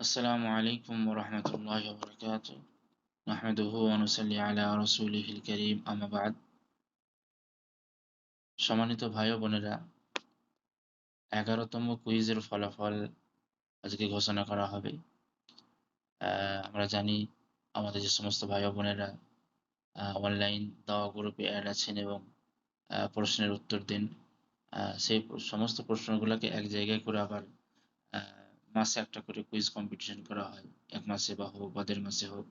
السلام عليكم ورحمة الله وبركاته نحمده ونصلي على رسوله الكريم أما بعد সম্মানিত ভাই ও বোনেরা এগারোতম কুইজের ফলাফল আজকে ঘোষণা করা হবে আমরা জানি আমাদের যে সমস্ত ভাই ও বোনেরা অনলাইন দাওয়া গ্রুপে অ্যাড আছেন এবং প্রশ্নের উত্তর দিন সেই সমস্ত প্রশ্নগুলোকে এক জায়গায় করে আবার মাসে একটা করে কুইজ কম্পিটিশন করা হয়, এক মাসে বা হোক বা দেড় মাসে হোক।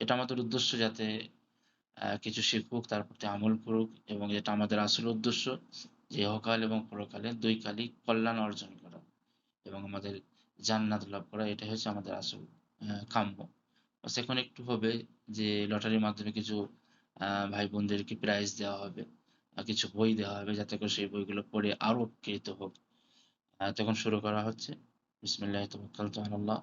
এটা আমাদের উদ্দেশ্য যাতে কিছু শিখুক তার প্রতি আমল করুক এবং এটা আমাদের আসল উদ্দেশ্য যে হকাল এবং পরকালে দুই কালই কল্যাণ অর্জন করা এবং আমাদের জান্নাত লাভ করা, এটা হচ্ছে আমাদের আসল কাম্য। এখন একটু হবে যে লটারির মাধ্যমে কিছু ভাই বোনদেরকে প্রাইজ দেওয়া হবে কিছু বই দেওয়া হবে যাতে করে সেই বইগুলো পড়ে আরও উপকৃত হোক। তখন শুরু করা হচ্ছে। বিসমিল্লাহ তবক্কালতু আলাল্লাহ।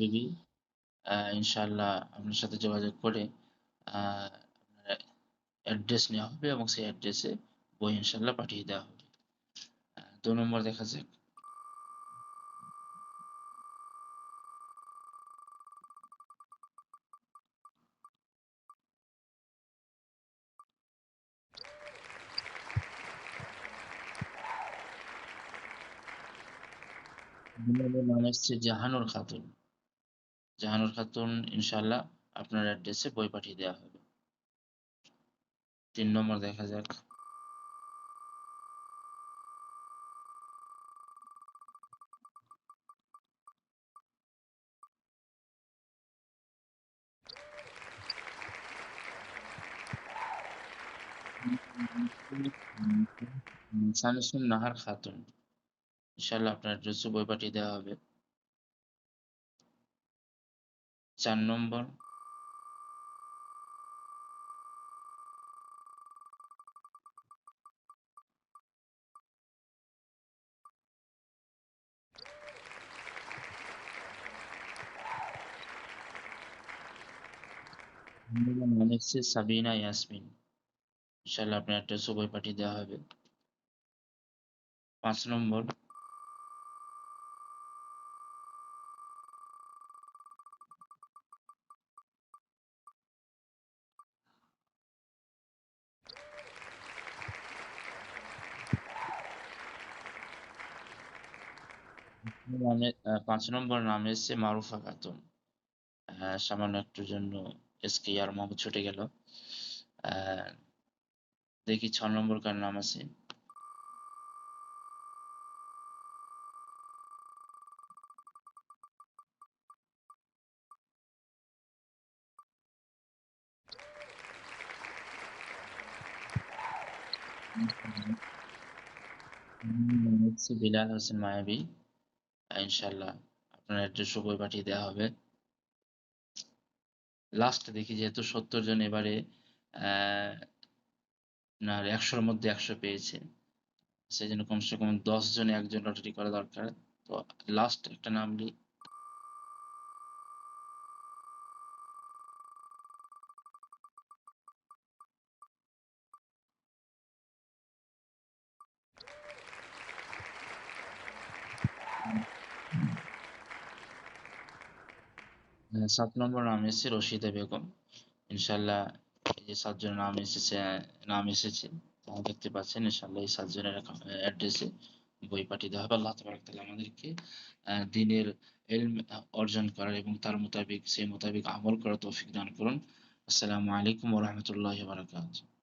দিদি ইনশাল্লাহ আপনার সাথে যোগাযোগ করে অ্যাড্রেস নেওয়া হবে এবং সেই অ্যাড্রেসে বই ইনশাল্লাহ পাঠিয়ে দেওয়া হবে। দু নম্বর দেখা যাক জাহানুর খাতুন। জাহানুর খাতুন ইনশাল্লাহ আপনার অ্যাড্রেসে বই পাঠিয়ে দেওয়া হবে। তিন নম্বর দেখা যাক। শামসুন নাহার খাতুন। ইনশাল্লাহ আপনার অ্যাড্রেসে বই পাঠিয়ে দেওয়া হবে। চার নম্বর। নাম সাবিনা ইয়াসমিন। ইনশাল্লাহ আপনার একটা বই পাঠিয়ে দেওয়া হবে। পাঁচ নম্বর। পাঁচ নম্বর নাম এসছে মারুফা খাতুন সামান্য একটুর জন্য এসকে আর মোহাম্মদ ছুটে গেল। দেখি ছ নম্বর কার নাম আছে। বিলাল হোসেন মায়াবী। ইনশাল্লাহ আপনার অ্যাড্রেসও বই পাঠিয়ে দেওয়া হবে। লাস্ট দেখি যেহেতু সত্তর জন এবারে আপনার একশোর মধ্যে একশো পেয়েছে। সেই জন্য কমসে কম দশ জনে একজন লটারি করা দরকার। তো লাস্ট একটা নাম লিখ সাত নম্বর নাম এসেছে রশিদা বেগম। ইনশাল্লাহ যে সাতজনের নাম এসেছে নাম এসেছে। দেখতে পাচ্ছেন ইনশাল্লাহ এই সাতজনের অ্যাড্রেসে বই পাঠিয়ে দেওয়া হবে। আল্লাহ তাবারক তাআলা আমাদেরকে দিনের ইলম অর্জন করার এবং তার মোতাবেক, সেই মোতাবেক আমল করার তৌফিক দান করুন। আসসালামু আলাইকুম ওয়া রাহমাতুল্লাহি ওয়া বারাকাতুহু।